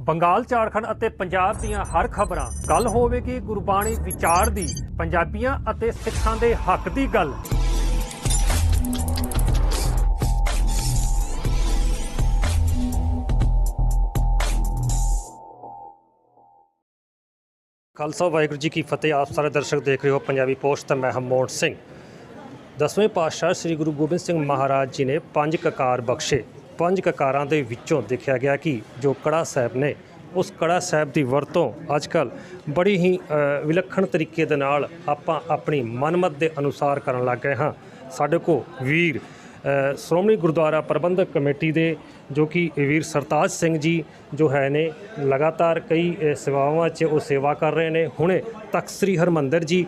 ਬੰਗਾਲ, ਝਾਰਖੰਡ ਅਤੇ ਪੰਜਾਬ ਦੀਆਂ ਹਰ ਖਬਰਾਂ। ਗੱਲ ਹੋਵੇਗੀ ਗੁਰਬਾਣੀ ਵਿਚਾਰ ਦੀ, ਪੰਜਾਬੀਆਂ ਅਤੇ ਸਿੱਖਾਂ ਦੇ ਹੱਕ ਦੀ ਗੱਲ। ਖਾਲਸਾ ਵਾਹਿਗੁਰੂ ਜੀ ਕੀ ਫਤਿਹ। ਆਪ ਸਾਰੇ ਦਰਸ਼ਕ ਦੇਖ ਰਹੇ ਹੋ ਪੰਜਾਬੀ ਪੋਸਟ, ਤੇ ਮੈਂ ਹਮੋੜ ਸਿੰਘ। ਦਸਵੇਂ ਪਾਤਸ਼ਾਹ ਸ੍ਰੀ ਗੁਰੂ ਗੋਬਿੰਦ ਸਿੰਘ ਮਹਾਰਾਜ ਜੀ ਨੇ ਪੰਜ ਕਕਾਰ ਬਖਸ਼ੇ। ਪੰਜ ਕਕਾਰਾਂ ਦੇ ਵਿੱਚੋਂ ਦੇਖਿਆ ਗਿਆ ਕਿ ਜੋ ਕੜਾ ਸਾਹਿਬ ਨੇ, ਉਸ ਕੜਾ ਸਾਹਿਬ ਦੀ ਵਰਤੋਂ ਅੱਜਕੱਲ ਬੜੀ ਹੀ ਵਿਲੱਖਣ ਤਰੀਕੇ ਦੇ ਨਾਲ ਆਪਾਂ ਆਪਣੀ ਮਨਮਤ ਦੇ ਅਨੁਸਾਰ ਕਰਨ ਲੱਗ ਗਏ ਹਾਂ। ਸਾਡੇ ਕੋ ਵੀਰ ਸ਼੍ਰੋਮਣੀ ਗੁਰਦੁਆਰਾ ਪ੍ਰਬੰਧਕ ਕਮੇਟੀ ਦੇ ਜੋ ਕਿ ਵੀਰ ਸਰਤਾਜ ਸਿੰਘ ਜੀ ਜੋ ਹੈ ਨੇ, ਲਗਾਤਾਰ ਕਈ ਸੇਵਾਵਾਂ 'ਚ ਉਹ ਸੇਵਾ ਕਰ ਰਹੇ ਨੇ। ਹੁਣੇ ਤਖਤ ਸ੍ਰੀ ਹਰਮੰਦਰ ਜੀ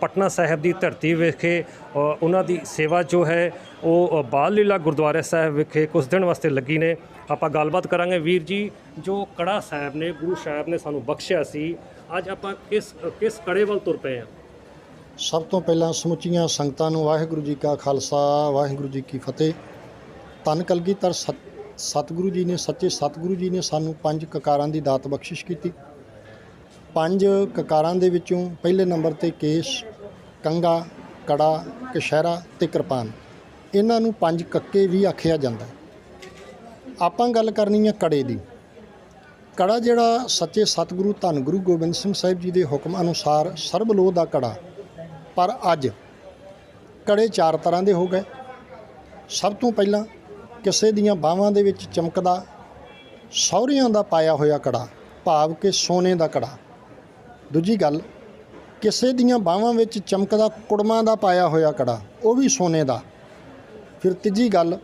ਪਟਨਾ ਸਾਹਿਬ ਦੀ ਧਰਤੀ ਵਿਖੇ ਉਹਨਾਂ ਦੀ ਸੇਵਾ ਜੋ ਹੈ ਉਹ ਬਾਲ ਲੀਲਾ ਗੁਰਦੁਆਰੇ ਸਾਹਿਬ ਵਿਖੇ ਕੁਝ ਦਿਨ ਵਾਸਤੇ ਲੱਗੀ ਨੇ। ਆਪਾਂ ਗੱਲਬਾਤ ਕਰਾਂਗੇ ਵੀਰ ਜੀ, ਜੋ ਕੜਾ ਸਾਹਿਬ ਨੇ, ਗੁਰੂ ਸਾਹਿਬ ਨੇ ਸਾਨੂੰ ਬਖਸ਼ਿਆ ਸੀ। ਅੱਜ ਆਪਾਂ ਕਿਸ ਕਿਸ ਕੜੇ ਵੱਲ ਤੁਰ ਪਏ ਹਾਂ? ਸਭ ਤੋਂ ਪਹਿਲਾਂ ਸਮੁੱਚੀਆਂ ਸੰਗਤਾਂ ਨੂੰ ਵਾਹਿਗੁਰੂ ਜੀ ਕਾ ਖਾਲਸਾ, ਵਾਹਿਗੁਰੂ ਜੀ ਕੀ ਫਤਿਹ। ਤਨ ਕਲਗੀਧਰ ਸਤ- ਸਤਿਗੁਰੂ ਜੀ ਨੇ, ਸੱਚੇ ਸਤਿਗੁਰੂ ਜੀ ਨੇ ਸਾਨੂੰ ਪੰਜ ਕਕਾਰਾਂ ਦੀ ਦਾਤ ਬਖਸ਼ਿਸ਼ ਕੀਤੀ। ਪੰਜ ਕਕਾਰਾਂ ਦੇ ਵਿੱਚੋਂ ਪਹਿਲੇ ਨੰਬਰ ਤੇ ਕੇਸ਼, ਕੰਗਾ, ਕੜਾ ਕਸ਼ਹਿਰਾ ਤੇ ਕਿਰਪਾਨ। ਇਹਨਾਂ ਨੂੰ ਪੰਜ ਕੱਕੇ ਵੀ ਆਖਿਆ ਜਾਂਦਾ ਆਪਾਂ ਗੱਲ ਕਰਨੀ ਹੈ ਕੜੇ ਦੀ। ਕੜਾ ਜਿਹੜਾ ਸੱਚੇ ਸਤਿਗੁਰੂ ਧੰਨ ਗੁਰੂ ਗੋਬਿੰਦ ਸਿੰਘ ਸਾਹਿਬ ਜੀ ਦੇ ਹੁਕਮ ਅਨੁਸਾਰ ਸਰਬਲੋਹ ਦਾ ਕੜਾ, ਪਰ ਅੱਜ ਕੜੇ ਚਾਰ ਤਰ੍ਹਾਂ ਦੇ ਹੋ ਗਏ। ਸਭ ਤੋਂ ਪਹਿਲਾਂ ਕਿਸੇ ਦੀਆਂ ਬਾਹਾਂ ਦੇ ਵਿੱਚ ਚਮਕਦਾ, ਸਹੁਰਿਆਂ ਦਾ ਪਾਇਆ ਹੋਇਆ ਕੜਾ, ਭਾਵ ਕਿ ਸੋਨੇ ਦਾ ਕੜਾ। ਦੂਜੀ ਗੱਲ, ਕਿਸੇ ਦੀਆਂ ਬਾਹਾਂ ਵਿੱਚ ਚਮਕਦਾ ਕੁੜਮਾਂ ਦਾ ਪਾਇਆ ਹੋਇਆ ਕੜਾ, ਉਹ ਵੀ ਸੋਨੇ ਦਾ। ਫਿਰ ਤੀਜੀ ਗੱਲ,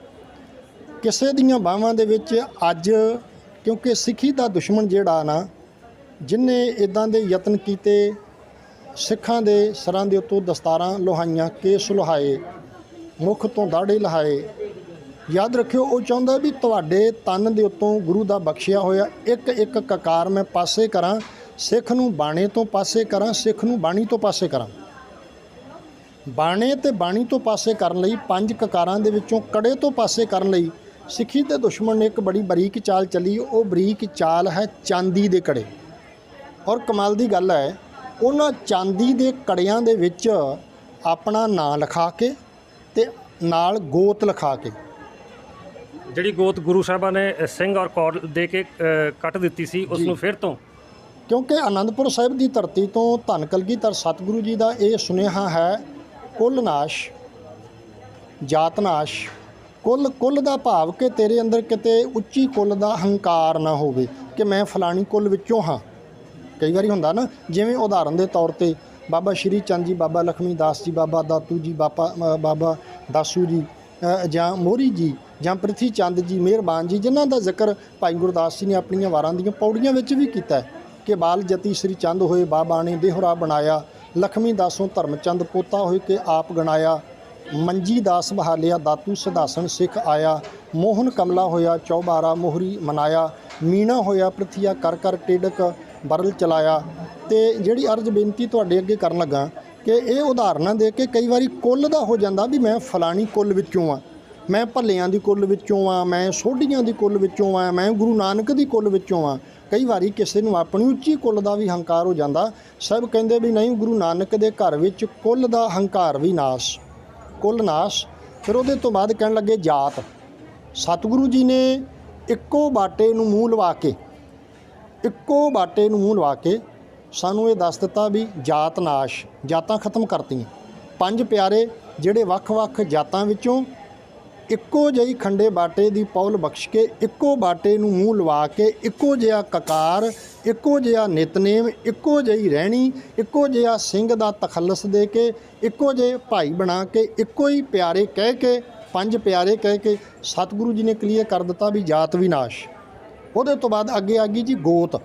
ਕਿਸੇ ਦੀਆਂ ਬਾਹਾਂ ਦੇ ਵਿੱਚ ਅੱਜ, ਕਿਉਂਕਿ ਸਿੱਖੀ ਦਾ ਦੁਸ਼ਮਣ ਜਿਹੜਾ ਨਾ, ਜਿਨੇ ਇਦਾਂ ਦੇ ਯਤਨ ਕੀਤੇ, ਸਿੱਖਾਂ ਦੇ ਸਰਾਂ ਦੇ ਉੱਤੋਂ ਦਸਤਾਰਾਂ ਲੋਹਾਈਆਂ, ਕੇਸ ਲੋਹਾਏ, ਮੁਖ ਤੋਂ ਦਾੜੇ ਲਹਾਏ, ਯਾਦ ਰੱਖਿਓ ਉਹ ਚਾਹੁੰਦਾ ਵੀ ਤੁਹਾਡੇ ਤਨ ਦੇ ਉੱਤੋਂ ਗੁਰੂ ਦਾ ਬਖਸ਼ਿਆ ਹੋਇਆ, ਇੱਕ ਇੱਕ ਕਕਾਰ ਮੈਂ ਪਾਸੇ ਕਰਾਂ, ਸਿੱਖ ਨੂੰ ਬਾਣੇ ਤੋਂ ਪਾਸੇ ਕਰਾਂ, ਸਿੱਖ ਨੂੰ ਬਾਣੀ ਤੋਂ ਪਾਸੇ ਕਰਾਂ। ਬਾਣੇ ਤੇ ਬਾਣੀ ਤੋਂ ਪਾਸੇ ਕਰਨ ਲਈ ਪੰਜ ਕਕਾਰਾਂ ਦੇ ਵਿੱਚੋਂ ਕੜੇ ਤੋਂ ਪਾਸੇ ਕਰਨ ਲਈ ਸਿੱਖੀ ਦੇ ਦੁਸ਼ਮਣ ਨੇ ਇੱਕ ਬੜੀ ਬਰੀਕ ਚਾਲ ਚੱਲੀ। ਉਹ ਬਰੀਕ ਚਾਲ ਹੈ ਚਾਂਦੀ ਦੇ ਕੜੇ। ਔਰ ਕਮਾਲ ਦੀ ਗੱਲ ਹੈ ਉਹਨਾਂ ਚਾਂਦੀ ਦੇ ਕੜਿਆਂ ਦੇ ਵਿੱਚ ਆਪਣਾ ਨਾਂ ਲਿਖਾ ਕੇ ਤੇ ਨਾਲ ਗੋਤ ਲਿਖਾ ਕੇ। ਜਿਹੜੀ ਗੋਤ ਗੁਰੂ ਸਾਹਿਬਾਂ ਨੇ ਸਿੰਘ ਔਰ ਕੌਰ ਦੇ ਕੇ ਕੱਟ ਦਿੱਤੀ ਸੀ ਉਸ। ਨੂੰ ਫਿਰ ਤੋਂ? ਕਿਉਂਕਿ ਆਨੰਦਪੁਰ ਸਾਹਿਬ ਦੀ ਧਰਤੀ ਤੋਂ ਧੰਨ ਕਲਗੀਧਰ ਸਤਿਗੁਰੂ ਜੀ ਦਾ ਇਹ ਸੁਨੇਹਾ ਹੈ ਕੁੱਲ ਨਾਸ਼, ਜਾਤ ਨਾਸ਼, ਕੁੱਲ ਕੁੱਲ ਦਾ ਭਾਵ ਕਿ ਤੇਰੇ ਅੰਦਰ ਕਿਤੇ ਉੱਚੀ ਕੁੱਲ ਦਾ ਹੰਕਾਰ ਨਾ ਹੋਵੇ ਕਿ ਮੈਂ ਫਲਾਣੀ ਕੁੱਲ ਵਿੱਚੋਂ ਹਾਂ। ਕਈ ਵਾਰੀ ਹੁੰਦਾ ਨਾ, ਜਿਵੇਂ ਉਦਾਹਰਨ ਦੇ ਤੌਰ ਤੇ ਬਾਬਾ ਸ਼੍ਰੀ ਚੰਦ ਜੀ, ਬਾਬਾ ਲਖਮੀ ਦਾਸ ਜੀ, ਬਾਬਾ ਦਾਤੂ ਜੀ, ਬਾਬਾ ਬਾਬਾ ਦਾਸੂ ਜੀ ਜਾਂ ਮੋਰੀ ਜੀ, ਜਾਂ ਪ੍ਰਿਥੀ ਚੰਦ ਜੀ, ਮਿਹਰਬਾਨ ਜੀ, ਜਿਨ੍ਹਾਂ ਦਾ ਜ਼ਿਕਰ ਭਾਈ ਗੁਰਦਾਸ ਜੀ ਨੇ ਆਪਣੀਆਂ ਵਾਰਾਂ ਦੀਆਂ ਪੌੜੀਆਂ ਵਿੱਚ ਵੀ ਕੀਤਾ ਹੈ ਕਿ ਬਾਲ ਜਤੀ ਸ੍ਰੀ ਚੰਦ ਹੋਏ, ਬਾਬਾ ਨੇ ਦੇਹਰਾ ਬਣਾਇਆ ਲਖਮੀ ਦਾਸੋਂ ਧਰਮਚੰਦ ਪੋਤਾ ਹੋਏ ਕੇ ਆਪ ਗਣਾਇਆ। ਮੰਜੀ ਦਾਸ ਬਹਾਲਿਆ ਦਾਤੂ ਸਦਾਸਨ ਸਿੱਖ ਆਇਆ। ਮੋਹਨ ਕਮਲਾ ਹੋਇਆ, ਚੌਬਾਰਾ ਮੋਹਰੀ ਮਨਾਇਆ। ਮੀਣਾ ਹੋਇਆ, ਪ੍ਰਥੀਆ ਕਰ ਕਰ ਟੇਡਕ ਬਰਲ ਚਲਾਇਆ। ਤੇ ਜਿਹੜੀ ਅਰਜ ਬੇਨਤੀ ਤੁਹਾਡੇ ਅੱਗੇ ਕਰਨ ਲੱਗਾ ਕਿ ਇਹ ਉਦਾਹਰਨਾਂ ਦੇ ਕੇ ਕਈ ਵਾਰੀ ਕੁੱਲ ਦਾ ਹੋ ਜਾਂਦਾ ਵੀ ਮੈਂ ਫਲਾਣੀ ਕੁੱਲ ਵਿੱਚੋਂ ਆ। ਮੈਂ ਭੱਲਿਆਂ ਦੀ ਕੁੱਲ ਵਿੱਚੋਂ ਆ, ਮੈਂ ਸੋਢੀਆਂ ਦੀ ਕੁੱਲ ਵਿੱਚੋਂ ਆ, ਮੈਂ ਗੁਰੂ ਨਾਨਕ ਦੀ ਕੁੱਲ ਵਿੱਚੋਂ ਆ। ਕਈ ਵਾਰੀ ਕਿਸੇ ਨੂੰ ਆਪਣੀ ਉੱਚੀ ਕੁੱਲ ਦਾ ਵੀ ਹੰਕਾਰ ਹੋ ਜਾਂਦਾ। ਸਭ ਕਹਿੰਦੇ ਵੀ ਨਹੀਂ, ਗੁਰੂ ਨਾਨਕ ਦੇ ਘਰ ਵਿੱਚ ਕੁੱਲ ਦਾ ਹੰਕਾਰ ਵੀ ਨਾਸ਼, ਕੁੱਲ ਨਾਸ਼। ਫਿਰ ਉਹਦੇ ਤੋਂ ਬਾਅਦ ਕਹਿਣ ਲੱਗੇ ਜਾਤ। ਸਤਿਗੁਰੂ ਜੀ ਨੇ ਇੱਕੋ ਬਾਟੇ ਨੂੰ ਮੂੰਹ ਲਵਾ ਕੇ, ਇੱਕੋ ਬਾਟੇ ਨੂੰ ਮੂੰਹ ਲਵਾ ਕੇ ਸਾਨੂੰ ਇਹ ਦੱਸ ਦਿੱਤਾ ਵੀ ਜਾਤ ਨਾਸ਼, ਜਾਤਾਂ ਖਤਮ ਕਰਤੀਆਂ। ਪੰਜ ਪਿਆਰੇ ਜਿਹੜੇ ਵੱਖ-ਵੱਖ ਜਾਤਾਂ ਵਿੱਚੋਂ ਇੱਕੋ ਜਿਹੀ ਖੰਡੇ ਬਾਟੇ ਦੀ ਪੌਲ ਬਖਸ਼ ਕੇ, ਇੱਕੋ ਬਾਟੇ ਨੂੰ ਮੂੰਹ ਲਵਾ ਕੇ, ਇੱਕੋ ਜਿਹਾ ਕਕਾਰ, ਇੱਕੋ ਜਿਹਾ ਨਿਤਨੇਮ, ਇੱਕੋ ਜਿਹੀ ਰਹਿਣੀ, ਇੱਕੋ ਜਿਹਾ ਸਿੰਘ ਦਾ ਤਖੱਲਸ ਦੇ ਕੇ, ਇੱਕੋ ਜਿਹੇ ਭਾਈ ਬਣਾ ਕੇ, ਇੱਕੋ ਹੀ ਪਿਆਰੇ ਕਹਿ ਕੇ, ਪੰਜ ਪਿਆਰੇ ਕਹਿ ਕੇ ਸਤਿਗੁਰੂ ਜੀ ਨੇ ਕਲੀਅਰ ਕਰ ਦਿੱਤਾ ਵੀ ਜਾਤ ਵਿਨਾਸ਼। ਉਹਦੇ ਤੋਂ ਬਾਅਦ ਅੱਗੇ ਆ ਗਈ ਜੀ ਗੋਤ।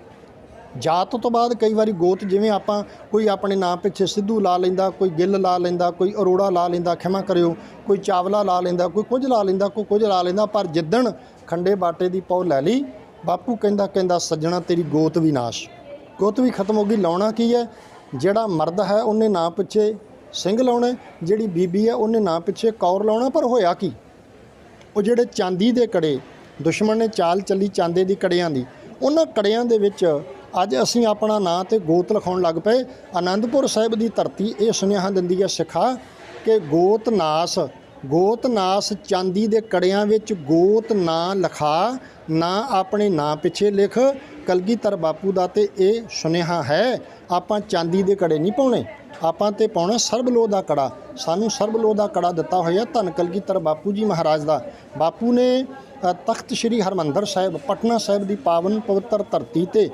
ਜਾਤ ਤੋਂ ਬਾਅਦ ਕਈ ਵਾਰੀ ਗੋਤ ਜਿਵੇਂ ਆਪਾਂ ਕੋਈ ਆਪਣੇ ਨਾਂ ਪਿੱਛੇ ਸਿੱਧੂ ਲਾ ਲੈਂਦਾ, ਕੋਈ ਗਿੱਲ ਲਾ ਲੈਂਦਾ, ਕੋਈ ਅਰੋੜਾ ਲਾ ਲੈਂਦਾ, ਖਿਮਾ ਕਰਿਓ, ਕੋਈ ਚਾਵਲਾ ਲਾ ਲੈਂਦਾ, ਕੋਈ ਕੁਝ ਲਾ ਲੈਂਦਾ, ਕੋਈ ਕੁਝ ਲਾ ਲੈਂਦਾ, ਪਰ ਜਿੱਦਣ ਖੰਡੇ ਬਾਟੇ ਦੀ ਪੌ ਲੈ ਲਈ, ਬਾਪੂ ਕਹਿੰਦਾ ਕਹਿੰਦਾ, ਸੱਜਣਾ ਤੇਰੀ ਗੋਤ ਵੀ ਨਾਸ਼। ਗੋਤ ਵੀ ਖਤਮ ਹੋ ਗਈ, ਲਾਉਣਾ ਕੀ ਹੈ? ਜਿਹੜਾ ਮਰਦ ਹੈ, ਉਹਨੇ ਨਾਂ ਪਿੱਛੇ ਸਿੰਘ ਲਾਉਣਾ, ਜਿਹੜੀ ਬੀਬੀ ਹੈ, ਉਹਨੇ ਨਾਂ ਪਿੱਛੇ ਕੌਰ ਲਾਉਣਾ, ਪਰ ਹੋਇਆ ਕੀ? ਉਹ ਜਿਹੜੇ ਚਾਂਦੀ ਦੇ ਕੜੇ, ਦੁਸ਼ਮਣ ਨੇ ਚਾਲ ਚੱਲੀ ਚਾਂਦੇ ਦੀ ਕੜਿਆਂ ਦੀ, ਉਹਨਾਂ ਕੜਿਆਂ ਦੇ ਵਿੱਚ ਅੱਜ ਅਸੀਂ ਆਪਣਾ ਨਾਂ ਤੇ ਗੋਤ ਲਿਖਾਉਣ ਲੱਗ ਪਏ। ਆਨੰਦਪੁਰ ਸਾਹਿਬ ਦੀ ਧਰਤੀ ਇਹ ਸੁਨੇਹਾ ਦਿੰਦੀ ਹੈ ਸਿੱਖਾ ਕਿ ਗੋਤ ਨਾਸ ਗੋਤ ਨਾਸ ਚਾਂਦੀ ਦੇ ਕੜਿਆਂ ਵਿੱਚ ਗੋਤ ਨਾਂ ਲਿਖਾ, ਨਾ ਆਪਣੇ ਨਾਂ ਪਿੱਛੇ ਲਿਖ। ਕਲਗੀਧਰ ਬਾਪੂ ਦਾ ਤੇ ਇਹ ਸੁਨੇਹਾ ਹੈ, ਆਪਾਂ ਚਾਂਦੀ ਦੇ ਕੜੇ ਨਹੀਂ ਪਾਉਣੇ, ਆਪਾਂ ਤੇ ਪਾਉਣਾ ਸਰਬਲੋਹ ਦਾ ਕੜਾ। ਸਾਨੂੰ ਸਰਬਲੋਹ ਦਾ ਕੜਾ ਦਿੱਤਾ ਹੋਇਆ ਧੰਨ ਕਲਗੀਧਰ ਬਾਪੂ ਜੀ ਮਹਾਰਾਜ ਦਾ। ਬਾਪੂ ਨੇ ਤਖਤ ਸ੍ਰੀ ਹਰਮੰਦਰ ਸਾਹਿਬ, ਪਟਨਾ ਸਾਹਿਬ ਦੀ ਪਾਵਨ ਪਵਿੱਤਰ ਧਰਤੀ ਤੇ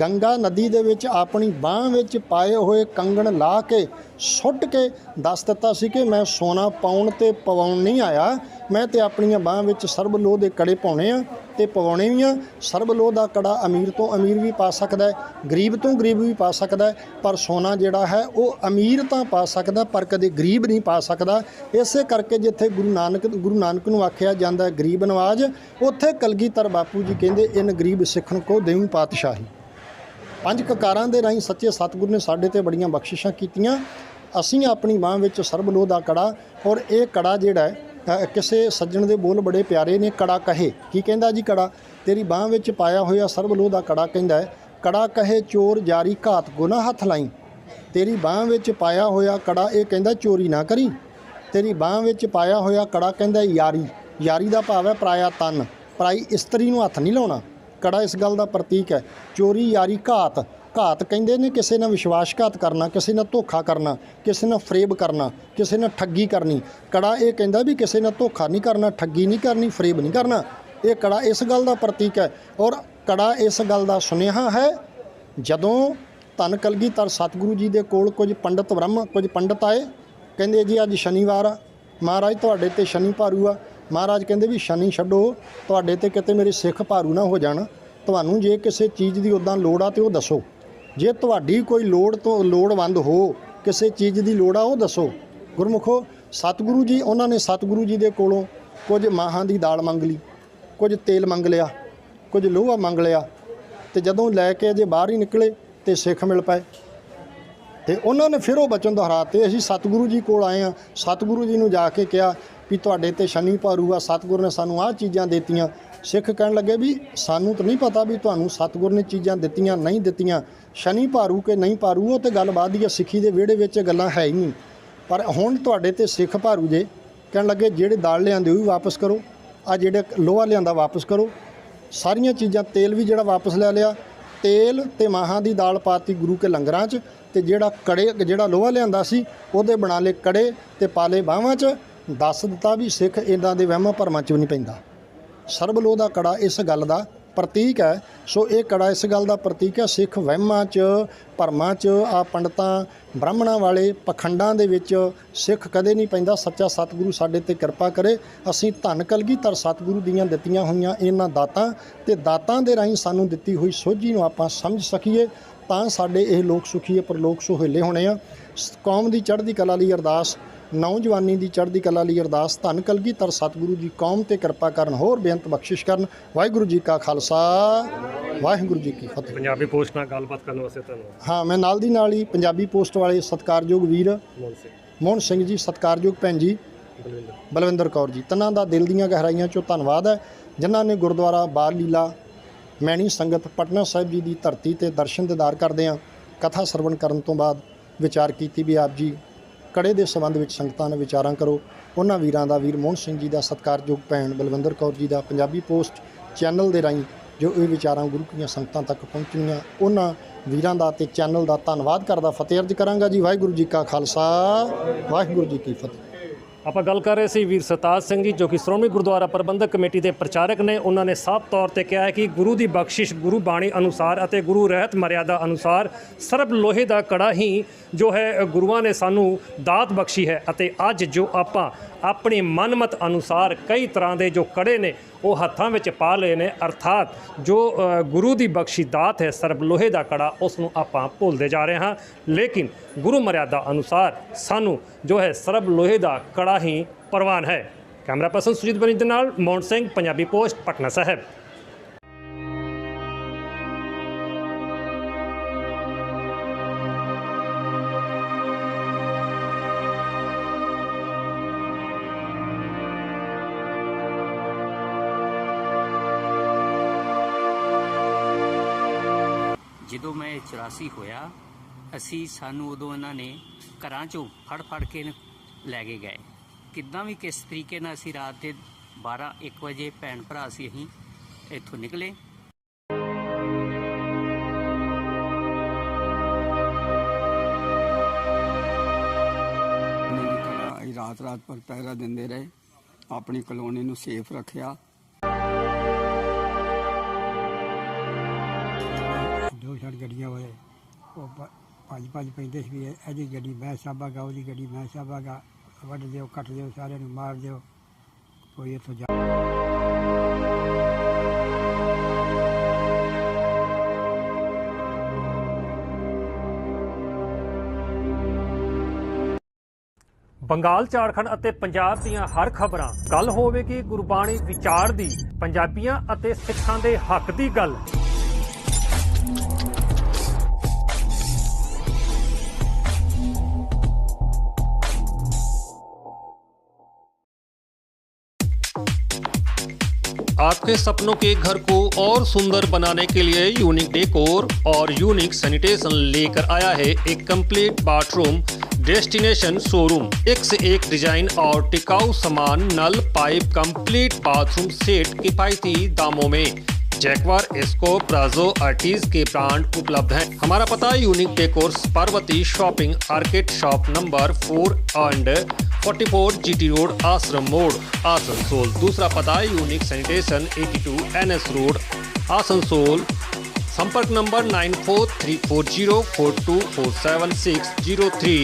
ਗੰਗਾ ਨਦੀ ਦੇ ਵਿੱਚ ਆਪਣੀ ਬਾਹ ਵਿੱਚ ਪਾਏ ਹੋਏ ਕੰਗਣ ਲਾ ਕੇ ਸੁੱਟ ਕੇ ਦੱਸ ਦਿੱਤਾ ਸੀ ਕਿ ਮੈਂ ਸੋਨਾ ਪਾਉਣ ਤੇ ਪਵਾਉਣ ਨਹੀਂ ਆਇਆ। ਮੈਂ ਤੇ ਆਪਣੀਆਂ ਬਾਹ ਵਿੱਚ ਸਰਬ ਲੋਹ ਦੇ ਕੜੇ ਪਾਉਣੇ ਆ। ਤੇ ਪਵਾਉਣੇ ਵੀ ਆ। ਸਰਬਲੋਹ ਦਾ ਕੜਾ ਅਮੀਰ ਤੋਂ ਅਮੀਰ ਵੀ ਪਾ ਸਕਦਾ ਗਰੀਬ ਤੋਂ ਗਰੀਬ ਵੀ ਪਾ ਸਕਦਾ ਪਰ ਸੋਨਾ ਜਿਹੜਾ ਹੈ ਉਹ ਅਮੀਰ ਤਾਂ ਪਾ ਸਕਦਾ, ਪਰ ਕਦੇ ਗਰੀਬ ਨਹੀਂ ਪਾ ਸਕਦਾ। ਇਸੇ ਕਰਕੇ ਜਿੱਥੇ ਗੁਰੂ ਨਾਨਕ ਗੁਰੂ ਨਾਨਕ ਨੂੰ ਆਖਿਆ ਜਾਂਦਾ ਗਰੀਬ ਨਵਾਜ, ਉੱਥੇ ਕਲਗੀਧਰ ਬਾਪੂ ਜੀ ਕਹਿੰਦੇ, ਇਨ ਗਰੀਬ ਸਿੱਖਣ ਕੋ ਦੇਵੀ ਪਾਤਸ਼ਾਹੀ। ਪੰਜ ਕਕਾਰਾਂ ਦੇ ਰਾਹੀਂ ਸੱਚੇ ਸਤਿਗੁਰ ਨੇ ਸਾਡੇ ਤੇ ਬੜੀਆਂ ਬਖਸ਼ਿਸ਼ਾਂ ਕੀਤੀਆਂ। ਅਸੀਂ ਆਪਣੀ ਬਾਹ ਵਿੱਚ ਸਰਬਲੋਹ ਦਾ ਕੜਾ ਔਰ ਇਹ ਕੜਾ ਜਿਹੜਾ ਹੈ ਕਿਸੇ ਸੱਜਣ ਦੇ ਬੋਲ ਬੜੇ ਪਿਆਰੇ ਨੇ, ਕੜਾ ਕਹੇ। ਕੀ ਕਹਿੰਦਾ ਜੀ ਕੜਾ? ਤੇਰੀ ਬਾਹ ਵਿੱਚ ਪਾਇਆ ਹੋਇਆ ਸਰਬਲੋਹ ਦਾ ਕੜਾ ਕਹਿੰਦਾ ਹੈ, ਕੜਾ ਕਹੇ ਚੋਰ ਜਾਰੀ ਘਾਤ ਗੁਨਾ ਹੱਥ ਲਾਈ। ਤੇਰੀ ਬਾਹ ਵਿੱਚ ਪਾਇਆ ਹੋਇਆ ਕੜਾ, ਇਹ ਕਹਿੰਦਾ ਚੋਰੀ ਨਾ ਕਰੀ। ਤੇਰੀ ਬਾਹ ਵਿੱਚ ਪਾਇਆ ਹੋਇਆ ਕੜਾ ਕਹਿੰਦਾ ਯਾਰੀ। ਯਾਰੀ ਦਾ ਭਾਵ ਹੈ ਪਰਾਇਆ ਤਨ। ਪਰਾਈ ਇਸਤਰੀ ਨੂੰ ਹੱਥ ਨਹੀਂ ਲਾਉਣਾ। ਕੜਾ ਇਸ ਗੱਲ ਦਾ ਪ੍ਰਤੀਕ ਹੈ, ਚੋਰੀ ਯਾਰੀ ਘਾਤ। ਘਾਤ ਕਹਿੰਦੇ ਨੇ ਕਿਸੇ ਨਾਲ ਵਿਸ਼ਵਾਸਘਾਤ ਕਰਨਾ, ਕਿਸੇ ਨਾਲ ਧੋਖਾ ਕਰਨਾ, ਕਿਸੇ ਨਾਲ ਫਰੇਬ ਕਰਨਾ, ਕਿਸੇ ਨਾਲ ਠੱਗੀ ਕਰਨੀ। ਕੜਾ ਇਹ ਕਹਿੰਦਾ ਵੀ ਕਿਸੇ ਨਾਲ ਧੋਖਾ ਨਹੀਂ ਕਰਨਾ, ਠੱਗੀ ਨਹੀਂ ਕਰਨੀ, ਫਰੇਬ ਨਹੀਂ ਕਰਨਾ। ਇਹ ਕੜਾ ਇਸ ਗੱਲ ਦਾ ਪ੍ਰਤੀਕ ਹੈ ਔਰ ਕੜਾ ਇਸ ਗੱਲ ਦਾ ਸੁਨੇਹਾ ਹੈ, ਜਦੋਂ ਧੰਨ ਕਲਗੀਧਰ ਸਤਿਗੁਰੂ ਜੀ ਦੇ ਕੋਲ ਕੁਝ ਪੰਡਤ ਬ੍ਰਹਮ, ਕੁਝ ਪੰਡਤ ਆਏ, ਕਹਿੰਦੇ ਜੀ ਅੱਜ ਸ਼ਨੀਵਾਰ ਆ, ਮਹਾਰਾਜ ਤੁਹਾਡੇ ਤੇ ਸ਼ਨੀ ਭਾਰੂ ਆ। ਮਹਾਰਾਜ ਕਹਿੰਦੇ ਵੀ ਸ਼ਨੀ ਛੱਡੋ, ਤੁਹਾਡੇ ਤੇ ਕਿਤੇ ਮੇਰੇ ਸਿੱਖ ਭਾਰੂ ਨਾ ਹੋ ਜਾਣ। ਤੁਹਾਨੂੰ ਜੇ ਕਿਸੇ ਚੀਜ਼ ਦੀ ਉਦਾਂ ਲੋੜ ਆ ਤੇ ਉਹ ਦੱਸੋ। ਜੇ ਤੁਹਾਡੀ ਕੋਈ ਲੋੜ ਤੋਂ ਲੋੜਵੰਦ ਹੋ, ਕਿਸੇ ਚੀਜ਼ ਦੀ ਲੋੜ ਆ, ਉਹ ਦੱਸੋ। ਗੁਰਮੁਖੋ, ਸਤਿਗੁਰੂ ਜੀ, ਉਹਨਾਂ ਨੇ ਸਤਿਗੁਰੂ ਜੀ ਦੇ ਕੋਲੋਂ ਕੁਝ ਮਾਹਾਂ ਦੀ ਦਾਲ ਮੰਗ ਲਈ, ਕੁਝ ਤੇਲ ਮੰਗ ਲਿਆ, ਕੁਝ ਲੋਹਾ ਮੰਗ ਲਿਆ, ਤੇ ਜਦੋਂ ਲੈ ਕੇ ਜੇ ਬਾਹਰ ਹੀ ਨਿਕਲੇ ਤੇ ਸਿੱਖ ਮਿਲ ਪਏ। ਤੇ ਉਹਨਾਂ ਨੇ ਫਿਰ ਉਹ ਬਚਨ ਦੁਹਰਾਤੇ ਅਸੀਂ ਸਤਿਗੁਰੂ ਜੀ ਕੋਲ ਆਏ ਆ ਸਤਿਗੁਰੂ ਜੀ ਨੂੰ ਜਾ ਕੇ ਕਿਹਾ ਵੀ ਤੁਹਾਡੇ ਤੇ ਸ਼ਨੀ ਭਾਰੂ ਆ, ਸਤਿਗੁਰ ਨੇ ਸਾਨੂੰ ਆਹ ਚੀਜ਼ਾਂ ਦਿੱਤੀਆਂ ਸਿੱਖ ਕਹਿਣ ਲੱਗੇ ਵੀ ਸਾਨੂੰ ਤਾਂ ਨਹੀਂ ਪਤਾ ਵੀ ਤੁਹਾਨੂੰ ਸਤਿਗੁਰ ਨੇ ਚੀਜ਼ਾਂ ਦਿੱਤੀਆਂ, ਨਹੀਂ ਦਿੱਤੀਆਂ। ਸ਼ਨੀ ਭਾਰੂ ਕਿ ਨਹੀਂ ਭਾਰੂ, ਉਹ ਤੇ ਗੱਲ ਬਾਤ ਦੀ ਆ, ਸਿੱਖੀ ਦੇ ਵਿਹੜੇ ਵਿੱਚ ਗੱਲਾਂ ਹੈ ਹੀ ਨਹੀਂ। ਪਰ ਹੁਣ ਤੁਹਾਡੇ ਤੇ ਸਿੱਖ ਭਾਰੂ ਜੇ ਕਹਿਣ ਲੱਗੇ, ਜਿਹੜੇ ਦਾਲ ਲਿਆਂਦੇ ਉਹ ਵੀ ਵਾਪਸ ਕਰੋ, ਆ ਜਿਹੜੇ ਲੋਹਾ ਲਿਆਂਦਾ ਵਾਪਸ ਕਰੋ। ਸਾਰੀਆਂ ਚੀਜ਼ਾਂ, ਤੇਲ ਵੀ ਜਿਹੜਾ ਵਾਪਸ ਲੈ ਲਿਆ। ਤੇਲ ਤੇ ਮਾਹਾਂ ਦੀ ਦਾਲ ਪਾਤੀ ਗੁਰੂ ਕੇ ਲੰਗਰਾਂ 'ਚ, ਤੇ ਜਿਹੜਾ ਕੜੇ, ਜਿਹੜਾ ਲੋਹਾ ਲਿਆਂਦਾ ਸੀ, ਉਹਦੇ ਬਣਾ ਲਏ ਕੜੇ ਤੇ ਪਾਲੇ ਬਾਹਾਂ 'ਚ। ਦੱਸ ਦਿੱਤਾ ਵੀ ਸਿੱਖ ਇਦਾਂ ਦੇ ਵਹਿਮਾਂ ਭਰਮਾਂ 'ਚ ਵੀ ਨਹੀਂ ਪੈਂਦਾ। ਸਰਬਲੋਹ ਦਾ ਕੜਾ ਇਸ ਗੱਲ ਦਾ ਪ੍ਰਤੀਕ ਹੈ। ਸੋ ਇਹ ਕੜਾ ਇਸ ਗੱਲ ਦਾ ਪ੍ਰਤੀਕ ਹੈ, ਸਿੱਖ ਵਹਿਮਾਂ 'ਚ, ਭਰਮਾਂ 'ਚ ਆ ਪੰਡਤਾਂ ਬ੍ਰਾਹਮਣਾਂ ਵਾਲੇ ਪਖੰਡਾਂ ਦੇ ਵਿੱਚ ਸਿੱਖ ਕਦੇ ਨਹੀਂ ਪੈਂਦਾ, ਸੱਚਾ ਸਤਿਗੁਰੂ ਸਾਡੇ ਤੇ ਕਿਰਪਾ ਕਰੇ। ਅਸੀਂ ਧੰਨ, ਕਲਗੀਧਰ ਸਤਿਗੁਰੂ ਦੀਆਂ ਦਿੱਤੀਆਂ ਹੋਈਆਂ ਇਹਨਾਂ ਦਾਤਾਂ ਤੇ ਦਾਤਾਂ ਦੇ ਰਾਹੀਂ ਸਾਨੂੰ ਦਿੱਤੀ ਹੋਈ ਸੋਝੀ ਨੂੰ ਆਪਾਂ ਸਮਝ ਸਕੀਏ, ਤਾਂ ਸਾਡੇ ਇਹ ਲੋਕ ਸੁਖੀਏ ਪਰਲੋਕ ਸੁਹੇਲੇ ਹੋਣੇ ਆ। ਸ- ਕੌਮ ਦੀ ਚੜ੍ਹਦੀ ਕਲਾ ਲਈ ਅਰਦਾਸ ਨੌਜਵਾਨੀ ਦੀ ਚੜ੍ਹਦੀ ਕਲਾ ਲਈ ਅਰਦਾਸ ਧੰਨ ਕਲਗੀਧਰ ਸਤਿਗੁਰੂ ਜੀ ਕੌਮ ਤੇ ਕਿਰਪਾ ਕਰਨ ਹੋਰ ਬੇਅੰਤ ਬਖਸ਼ਿਸ਼ ਕਰਨ। ਵਾਹਿਗੁਰੂ ਜੀ ਕਾ ਖਾਲਸਾ ਵਾਹਿਗੁਰੂ ਜੀ ਕੀ ਫਤਿਹ। ਪੰਜਾਬੀ ਪੋਸਟ ਨਾਲ ਗੱਲਬਾਤ ਕਰਨ ਵਾਸਤੇ ਤੁਹਾਨੂੰ ਹਾਂ ਮੈਂ ਨਾਲ ਦੀ ਨਾਲ ਹੀ ਪੰਜਾਬੀ ਪੋਸਟ ਵਾਲੇ ਸਤਿਕਾਰਯੋਗ ਵੀਰ ਮੋਹਨ ਸਿੰਘ। ਜੀ ਸਤਿਕਾਰਯੋਗ ਭੈਣ ਜੀ ਬਲਵਿੰਦਰ। ਬਲਵਿੰਦਰ ਕੌਰ ਜੀ। ਤਿੰਨਾਂ ਦਾ ਦਿਲ ਦੀਆਂ ਗਹਿਰਾਈਆਂ ਚੋਂ ਧੰਨਵਾਦ ਹੈ ਜਿਨ੍ਹਾਂ ਨੇ ਗੁਰਦੁਆਰਾ ਬਾਲ ਲੀਲਾ ਮੈਣੀ ਸੰਗਤ ਪਟਨਾ ਸਾਹਿਬ ਜੀ ਦੀ ਧਰਤੀ ਤੇ ਦਰਸ਼ਨ ਦਿਦਾਰ ਕਰਦੇ ਆ। ਕਥਾ ਸਰਵਣ ਕਰਨ ਤੋਂ ਬਾਅਦ ਵਿਚਾਰ ਕੀਤੀ ਵੀ ਆਪ ਜੀ ਕੜੇ ਦੇ ਸੰਬੰਧ ਵਿੱਚ ਸੰਗਤਾਂ ਨਾਲ ਵਿਚਾਰਾਂ ਕਰੋ। ਉਹਨਾਂ ਵੀਰਾਂ ਦਾ ਵੀਰ ਮੋਹਨ ਸਿੰਘ ਜੀ ਦਾ ਸਤਿਕਾਰਯੋਗ ਭੈਣ ਬਲਵਿੰਦਰ ਕੌਰ ਜੀ ਦਾ ਪੰਜਾਬੀ ਪੋਸਟ ਚੈਨਲ ਦੇ ਰਾਹੀਂ ਜੋ ਇਹ ਵਿਚਾਰਾਂ ਗੁਰੂ ਕੀਆਂ ਸੰਗਤਾਂ ਤੱਕ ਪਹੁੰਚਣੀਆਂ, ਉਹਨਾਂ ਵੀਰਾਂ ਦਾ ਤੇ ਚੈਨਲ ਦਾ ਧੰਨਵਾਦ ਕਰਦਾ। ਫਤਿਹ ਅਰਜ ਕਰਾਂਗਾ ਜੀ। ਵਾਹਿਗੁਰੂ ਜੀ ਕਾ ਖਾਲਸਾ, ਵਾਹਿਗੁਰੂ ਜੀ ਕੀ ਫਤਿਹ। ਆਪਾਂ ਗੱਲ ਕਰ ਰਹੇ ਸੀ ਵੀਰ ਸਰਤਾਜ ਸਿੰਘ ਜੀ, ਜੋ ਕਿ ਸ਼੍ਰੋਮਣੀ ਗੁਰਦੁਆਰਾ ਪ੍ਰਬੰਧਕ ਕਮੇਟੀ ਦੇ ਪ੍ਰਚਾਰਕ ਨੇ, ਉਹਨਾਂ ਨੇ ਸਾਫ਼ ਤੌਰ ਤੇ ਕਿਹਾ ਹੈ ਕਿ ਗੁਰੂ ਦੀ ਬਖਸ਼ਿਸ਼, ਗੁਰੂ ਬਾਣੀ ਅਨੁਸਾਰ ਅਤੇ ਗੁਰੂ ਰਹਿਤ ਮਰਿਆਦਾ ਅਨੁਸਾਰ ਸਰਬ ਲੋਹੇ ਦਾ ਕੜਾ ਹੀ ਜੋ ਹੈ, ਗੁਰੂਆਂ ਨੇ ਸਾਨੂੰ ਦਾਤ ਬਖਸ਼ੀ ਹੈ ਅਤੇ ਅੱਜ ਜੋ ਆਪਾਂ ਆਪਣੀ ਮਨਮਤ ਅਨੁਸਾਰ ਕਈ ਤਰ੍ਹਾਂ ਦੇ ਜੋ ਕੜੇ ਨੇ ਉਹ ਹੱਥਾਂ ਵਿੱਚ ਪਾ ਲਏ ਨੇ, ਅਰਥਾਤ ਜੋ ਗੁਰੂ ਦੀ ਬਖਸ਼ੀ ਦਾਤ ਹੈ, ਸਰਬ ਲੋਹੇ ਦਾ ਕੜਾ ਉਸ ਨੂੰ ਆਪਾਂ ਭੁੱਲਦੇ ਜਾ ਰਹੇ ਹਾਂ। ਲੇਕਿਨ ਗੁਰੂ ਮਰਿਆਦਾ ਅਨੁਸਾਰ ਸਾਨੂੰ ਜੋ ਹੈ, ਸਰਬ ਲੋਹੇ ਦਾ ਕੜਾ ਹੀ ਪ੍ਰਵਾਨ ਹੈ। ਕੈਮਰਾ ਪਰਸਨ ਸੁਜੀਤ ਬਣੀ ਦੇ ਨਾਲ ਮੌਂਟ ਸਿੰਘ, ਪੰਜਾਬੀ ਪੋਸਟ, ਪਟਨਾ ਸਾਹਿਬ। ਜਦੋਂ ਮੈਂ 84 ਹੋਇਆ, ਅਸੀਂ ਸਾਨੂੰ ਉਦੋਂ ਇਹਨਾਂ ਨੇ ਘਰਾਂ ਚੋਂ ਫੜ ਫੜ ਕੇ ਲੈ ਕੇ ਗਏ। ਕਿੱਦਾਂ ਵੀ ਕਿਸ ਤਰੀਕੇ ਨਾਲ ਅਸੀਂ ਰਾਤ ਦੇ 12 1 ਵਜੇ ਭੈਣ ਭਰਾ ਸੀ ਅਸੀਂ ਇੱਥੋਂ ਨਿਕਲੇ। ਰਾਤ ਰਾਤ ਪਰ ਪਹਿਰਾ ਦਿੰਦੇ ਰਹੇ। ਆਪਣੀ ਕਲੋਨੀ ਨੂੰ ਸੇਫ ਰੱਖਿਆ। ਦੋ ਗੱਡੀਆਂ ਵਾਲੇ, ਉਹ ਭ- ਭੱਜ ਭੱਜ ਪੈਂਦੇ ਸੀ ਵੀ ਇਹ- ਇਹਦੀ ਗੱਡੀ ਮੈਂ ਸਾਬਾਗਾ ਉਹਦੀ ਗੱਡੀ ਮੈਂ ਸਾਬਾਗਾ ਵੱਢ ਦਿਓ, ਕੱਟ ਦਿਓ, ਸਾਰਿਆਂ ਨੂੰ ਮਾਰ ਦਿਓ। ਕੋਈ ਇੱਥੋਂ ਜਾ ਬੰਗਾਲ, ਝਾਰਖੰਡ ਅਤੇ ਪੰਜਾਬ ਦੀਆਂ ਹਰ ਖਬਰਾਂ। ਗੱਲ ਹੋਵੇਗੀ ਗੁਰਬਾਣੀ ਵਿਚਾਰ ਦੀ, ਪੰਜਾਬੀਆਂ ਅਤੇ ਸਿੱਖਾਂ ਦੇ ਹੱਕ ਦੀ ਗੱਲ। आपके सपनों के घर को और सुंदर बनाने के लिए यूनिक डेकोर और यूनिक सैनिटेशन लेकर आया है एक कंप्लीट बाथरूम डेस्टिनेशन शोरूम एक से एक डिज़ाइन और टिकाऊ सामान, नल पाइप कंप्लीट बाथरूम सेट किफायती दामों में। जैकवार एस्को प्राजो आर्टिज के ब्रांड उपलब्ध हैं। हमारा पता unique decors Parvati shopping arcade shop number four and 44 GT road, Ashram More, Asansol. दूसरा पता unique sanitation 82 NS road, Asansol. संपर्क number nine four three four zero four two four seven six zero three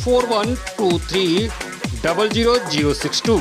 four one two three double zero zero six two.